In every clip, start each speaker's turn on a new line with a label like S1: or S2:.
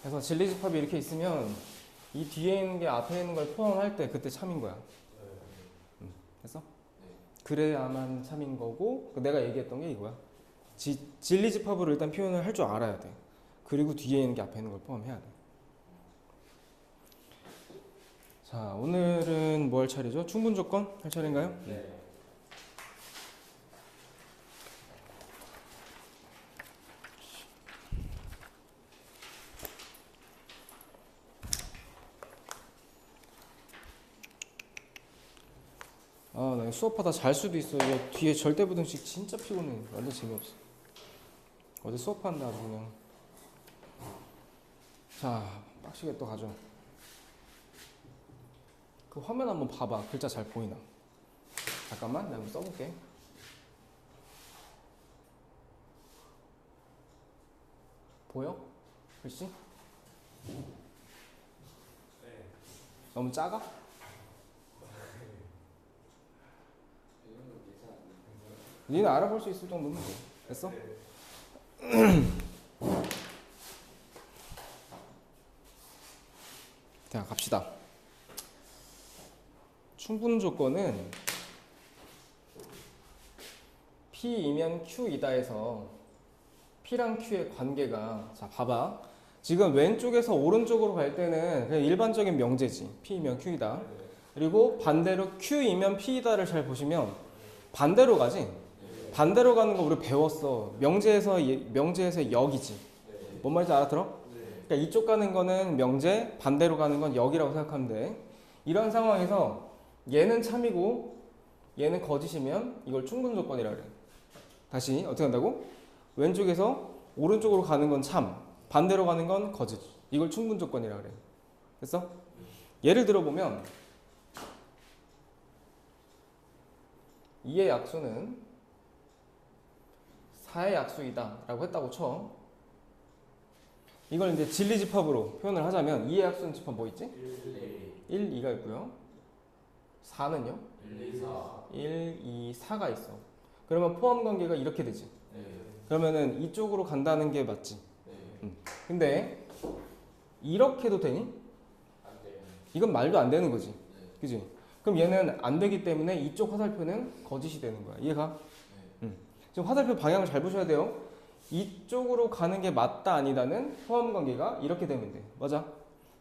S1: 그래서 진리집합이 이렇게 있으면 이 뒤에 있는 게 앞에 있는 걸 포함할 때 그때 참인 거야. 음, 됐어? 그래야만 참인 거고 그 내가 얘기했던 게 이거야. 지, 진리집합으로 일단 표현을 할 줄 알아야 돼. 그리고 뒤에 있는 게 앞에 있는 걸 포함해야 돼. 자, 오늘은 뭐할 차례죠? 충분 조건 할 차례인가요?
S2: 네.
S1: 아, 나 수업하다 잘 수도 있어. 이거 뒤에 절대부등식 진짜 피곤해. 완전 재미없어. 어제 수업한다 그냥. 자, 빡시게 또 가죠. 그 화면 한번 봐봐. 글자 잘 보이나? 잠깐만, 내가 한번 써볼게. 보여? 글씨? 너무 작아? 니는 알아볼 수 있을 정도면 돼. 됐어? 자, 갑시다. 충분 조건은 P이면 Q이다에서 P랑 Q의 관계가 자, 봐봐. 지금 왼쪽에서 오른쪽으로 갈 때는 그냥 일반적인 명제지. P이면 Q이다. 그리고 반대로 Q이면 P이다를 잘 보시면 반대로 가지. 반대로 가는 거 우리 배웠어. 명제에서 예- 명제에서 역이지. 뭔 말인지 알아들어? 그러니까 이쪽 가는 거는 명제, 반대로 가는 건 역이라고 생각하면 돼. 이런 상황에서 얘는 참이고 얘는 거짓이면 이걸 충분 조건이라 그래. 다시 어떻게 한다고? 왼쪽에서 오른쪽으로 가는 건 참, 반대로 가는 건 거짓. 이걸 충분 조건이라 그래. 됐어? 예를 들어 보면 이의 약수는 4의 약수이다 라고 했다고 쳐. 이걸 이제 진리집합으로 표현을 하자면 2의 약수는 집합 뭐 있지? 1, 2 가 있고요. 4는요?
S2: 1, 2, 4.
S1: 1, 2, 4가 있어. 그러면 포함 관계가 이렇게 되지.
S2: 네.
S1: 그러면은 이쪽으로 간다는 게 맞지.
S2: 네.
S1: 근데 이렇게도 되니? 이건 말도 안 되는 거지.
S2: 네.
S1: 그지? 그럼 얘는 안 되기 때문에 이쪽 화살표는 거짓이 되는 거야. 이해가? 음. 지금 화살표 방향을 잘 보셔야 돼요. 이쪽으로 가는 게 맞다 아니다는 포함 관계가 이렇게 되면 돼. 맞아?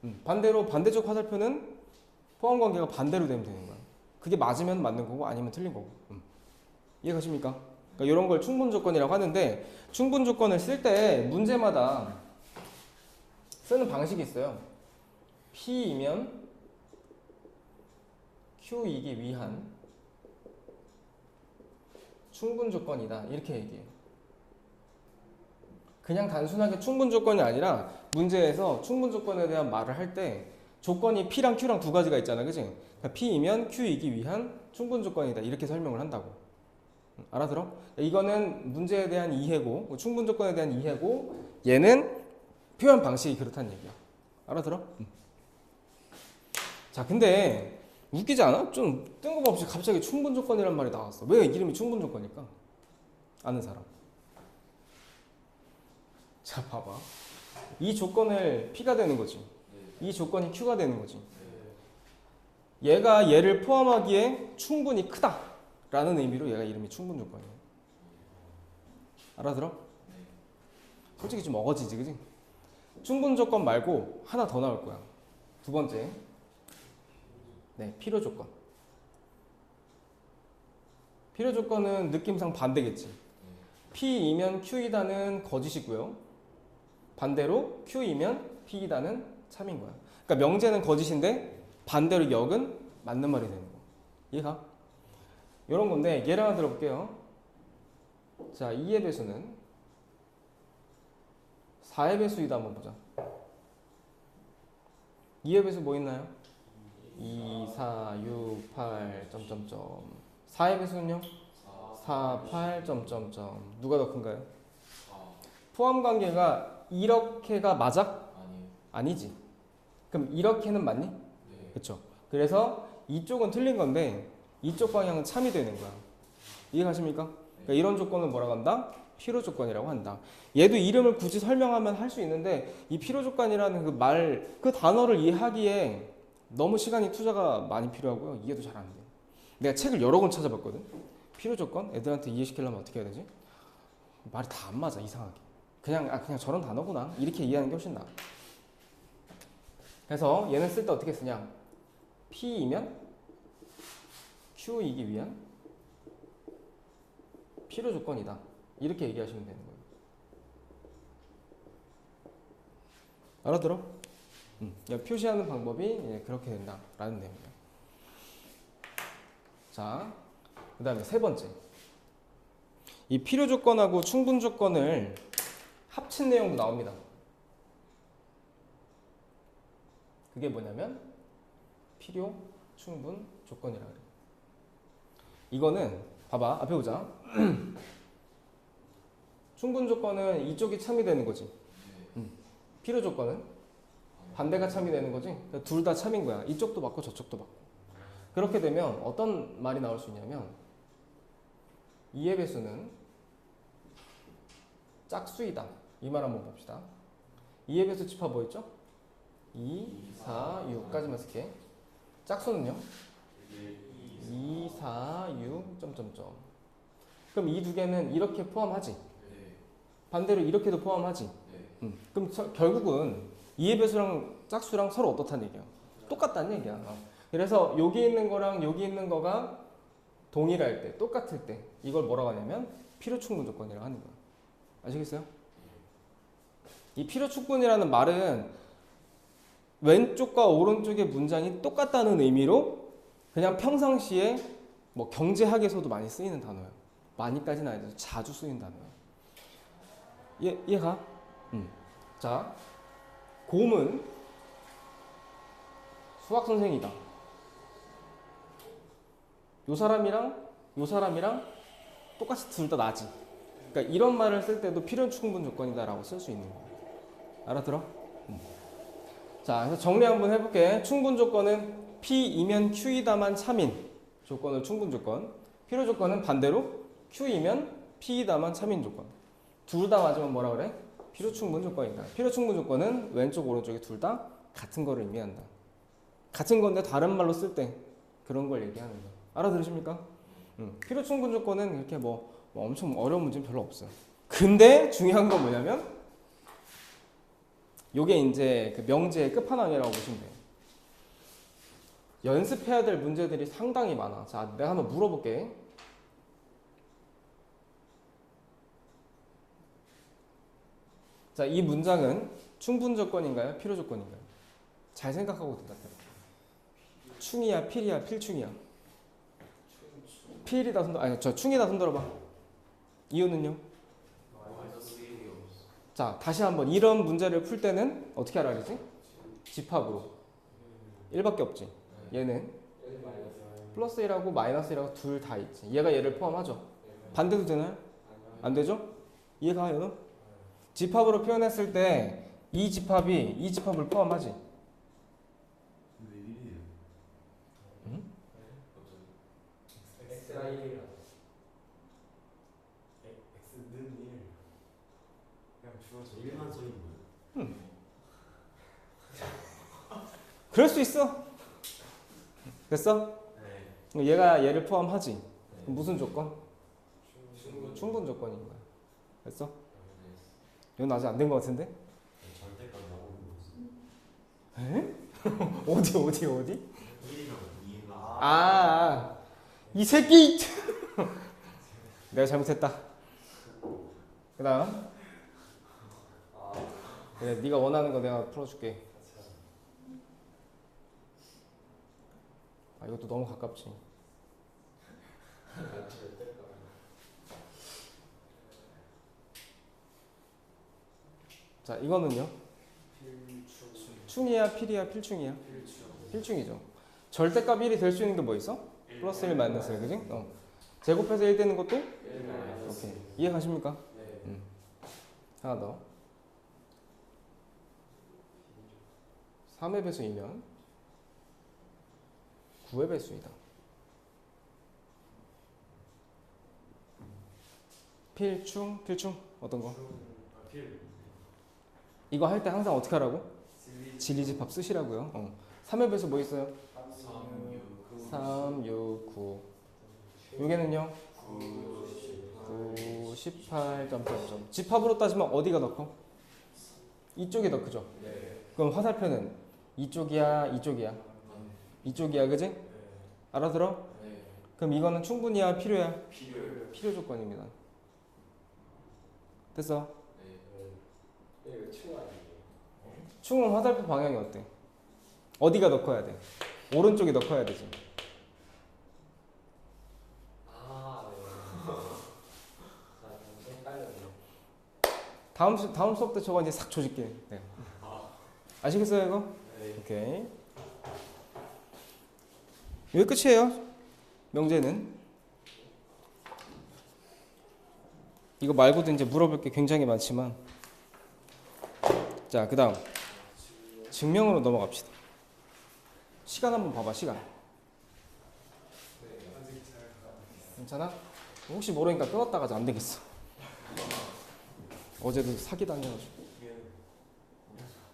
S1: 음. 반대로 반대쪽 화살표는 포함 관계가 반대로 되면 되는 거야. 그게 맞으면 맞는 거고 아니면 틀린 거고. 음. 이해가십니까? 그러니까 이런 걸 충분 조건이라고 하는데 충분 조건을 쓸 때 문제마다 쓰는 방식이 있어요. P이면 Q이기 위한 충분 조건이다. 이렇게 얘기해요. 그냥 단순하게 충분 조건이 아니라 문제에서 충분 조건에 대한 말을 할 때 조건이 P랑 Q랑 두 가지가 있잖아. 그지? 그러니까 P이면 Q이기 위한 충분 조건이다. 이렇게 설명을 한다고. 음, 알아들어? 이거는 문제에 대한 이해고, 충분 조건에 대한 이해고, 얘는 표현 방식이 그렇다는 얘기야. 알아들어? 음. 자, 근데 웃기지 않아? 좀 뜬금없이 갑자기 충분 조건이란 말이 나왔어. 왜 이름이 충분 조건일까? 아는 사람. 자, 봐봐. 이 조건을 P가 되는 거지. 이 조건이 Q가 되는 거지. 얘가 얘를 포함하기에 충분히 크다. 라는 의미로 얘가 이름이 충분 조건이야. 알아들어? 솔직히 좀 어거지지, 그지? 충분 조건 말고 하나 더 나올 거야. 두 번째. 네, 필요 조건. 필요 조건은 느낌상 반대겠지. P이면 Q이다는 거짓이고요. 반대로 Q이면 P이다는 참인 거야. 그러니까 명제는 거짓인데 반대로 역은 맞는 말이 되는 거. 이해가? 이런 건데 예를 하나 들어볼게요. 자, 2의 배수는 4의 배수이다 한번 보자. 2의 배수 뭐 있나요? 2, 4, 6, 8, 점점점. 4의 배수는요? 4, 8, 점점점. 누가 더 큰가요?
S2: 4.
S1: 포함 관계가 이렇게가 맞아? 아니지. 그럼 이렇게는 맞니?
S2: 네.
S1: 그렇죠. 그래서 이쪽은 틀린 건데 이쪽 방향은 참이 되는 거야. 이해가십니까? 그러니까 이런 조건을 뭐라고 한다? 필요 조건이라고 한다. 얘도 이름을 굳이 설명하면 할 수 있는데 이 필요 조건이라는 그 말, 그 단어를 이해하기에 너무 시간이 투자가 많이 필요하고요. 이해도 잘 안 돼. 내가 책을 여러 권 찾아봤거든. 필요 조건 애들한테 이해시키려면 어떻게 해야 되지? 말이 다 안 맞아 이상하게. 그냥 아 그냥 저런 단어구나 이렇게 이해하는 게 훨씬 나아. 그래서 얘는 쓸 때 어떻게 쓰냐? P이면 Q이기 위한 필요 조건이다. 이렇게 얘기하시면 되는 거예요. 알아들어? 음, 표시하는 방법이 예, 그렇게 된다라는 내용이에요. 자, 그 다음에 세 번째. 이 필요 조건하고 충분 조건을 합친 내용도 나옵니다. 그게 뭐냐면 필요, 충분, 조건이라 그래요. 이거는 봐봐 앞에 보자. 충분 조건은 이쪽이 참이 되는 거지. 음. 필요 조건은 반대가 참이 되는 거지. 둘 다 참인 거야. 이쪽도 맞고 저쪽도 맞고. 그렇게 되면 어떤 말이 나올 수 있냐면 이의 배수는 짝수이다. 이 말 한번 봅시다. 이의 배수 집합 뭐였죠? 2, 4, 6까지만 쓸게. 짝수는요? 2, 4, 6, 점점점. 그럼 이 두 개는 이렇게 포함하지? 반대로 이렇게도 포함하지? 음. 그럼 서- 결국은 이의 배수랑 짝수랑 서로 어떻다는 얘기야? 똑같다는 얘기야. 어. 그래서 여기 있는 거랑 여기 있는 거가 동일할 때, 똑같을 때 이걸 뭐라고 하냐면 필요 충분 조건이라고 하는 거야. 아시겠어요? 이 필요 충분이라는 말은 왼쪽과 오른쪽의 문장이 똑같다는 의미로 그냥 평상시에 뭐 경제학에서도 많이 쓰이는 단어예요. 많이까지는 아니죠. 자주 쓰이는 단어예요. 이해, 이해가? 음. 자, 곰은 수학 선생이다. 요 사람이랑 요 사람이랑 똑같이 둘 다 나지. 그러니까 이런 말을 쓸 때도 필요 충분 조건이다라고 쓸 수 있는 거야. 알아들어? 음. 자, 그래서 정리 한번 해볼게. 충분 조건은 P이면 Q이다만 참인 조건을 충분 조건. 필요 조건은 반대로 Q이면 P이다만 참인 조건. 둘 다 맞으면 뭐라 그래? 필요 충분 조건이다. 필요 충분 조건은 왼쪽 오른쪽이 둘 다 같은 거를 의미한다. 같은 건데 다른 말로 쓸 때 그런 걸 얘기하는 거. 알아들으십니까? 음, 필요 충분 조건은 이렇게 뭐, 뭐 엄청 어려운 문제는 별로 없어요. 근데 중요한 건 뭐냐면 요게 이제 그 명제의 끝판왕이라고 보시면 돼요. 연습해야 될 문제들이 상당히 많아. 자, 내가 한번 물어볼게. 자, 이 문장은 충분 조건인가요? 필요 조건인가요? 잘 생각하고 대답해봐. 충이야, 필이야, 필충이야. 필이다 손들어. 아니, 저 충이다 손들어봐. 이유는요? 자, 다시 한번 이런 문제를 풀 때는 어떻게 하라 그러지? 집합으로. 1밖에 없지. 얘는 플러스 1하고 마이너스 1하고 둘 다 있지. 얘가 얘를 포함하죠. 반대도 되나요? 안 되죠? 이해가 얘는? 집합으로 표현했을 때 이 집합이 이 집합을 포함하지.
S2: X가 1이라
S3: X는 1 그냥 주어져 일반적인 거예요
S1: 그럴 수 있어. 됐어?
S3: 네
S1: 얘가 얘를 포함하지. 무슨 조건?
S2: 충분
S1: 충분 조건인 거야. 됐어? 이건 아직 안 된 것 같은데? 에? 어디 어디 어디?
S3: 1이랑 2가
S1: 아, 아, 이 새끼! 내가 잘못했다. 그 다음, 그래, 네가 원하는 거 내가 풀어줄게. 아, 이것도 너무 가깝지. 자, 이거는요? 충이야, 필이야, 필충이야? 필충이죠. 절대값 1이 될 수 있는 게 뭐 있어? 플러스 1 마이너스 1 그지? 어. 제곱해서 1 되는 것도? 오케이. 이해 가십니까? 음. 하나 더. 3의 배수이면 9의 배수이다. 필충 필충 어떤 거?
S3: 아, 필.
S1: 이거 할 때 항상 어떻게 하라고?
S3: 진리.
S1: 진리집합 쓰시라고요. 어. 3의 배수 뭐 있어요?
S2: 3,
S1: 3, 6, 9. 요게는요?
S2: 9,
S1: 9, 18, 점, 점, 점. 집합으로 따지면 어디가 더 커? 이쪽이 더 크죠?
S2: 네.
S1: 그럼 화살표는 이쪽이야, 이쪽이야? 이쪽이야, 그지? 알아들어?
S2: 네.
S1: 그럼 이거는 충분히야, 필요야?
S2: 필요
S1: 조건입니다. 됐어?
S2: 네. 이거 충 아니에요?
S1: 충은 화살표 방향이 어때? 어디가 더 커야 돼? 오른쪽이 더 커야 되지.
S2: 아, 네. 아, 헷갈렸네요.
S1: 다음 수, 다음 수업 때 저거 이제 싹 조질게. 네. 아시겠어요, 이거?
S2: 네.
S1: 오케이. 여기 끝이에요. 명제는. 이거 말고도 이제 물어볼 게 굉장히 많지만. 자, 그 다음. 증명으로 넘어갑시다. 시간 한번 봐봐, 시간. 괜찮아? 혹시 모르니까 끊었다가 안 되겠어. 어제도 사기 다녀가지고.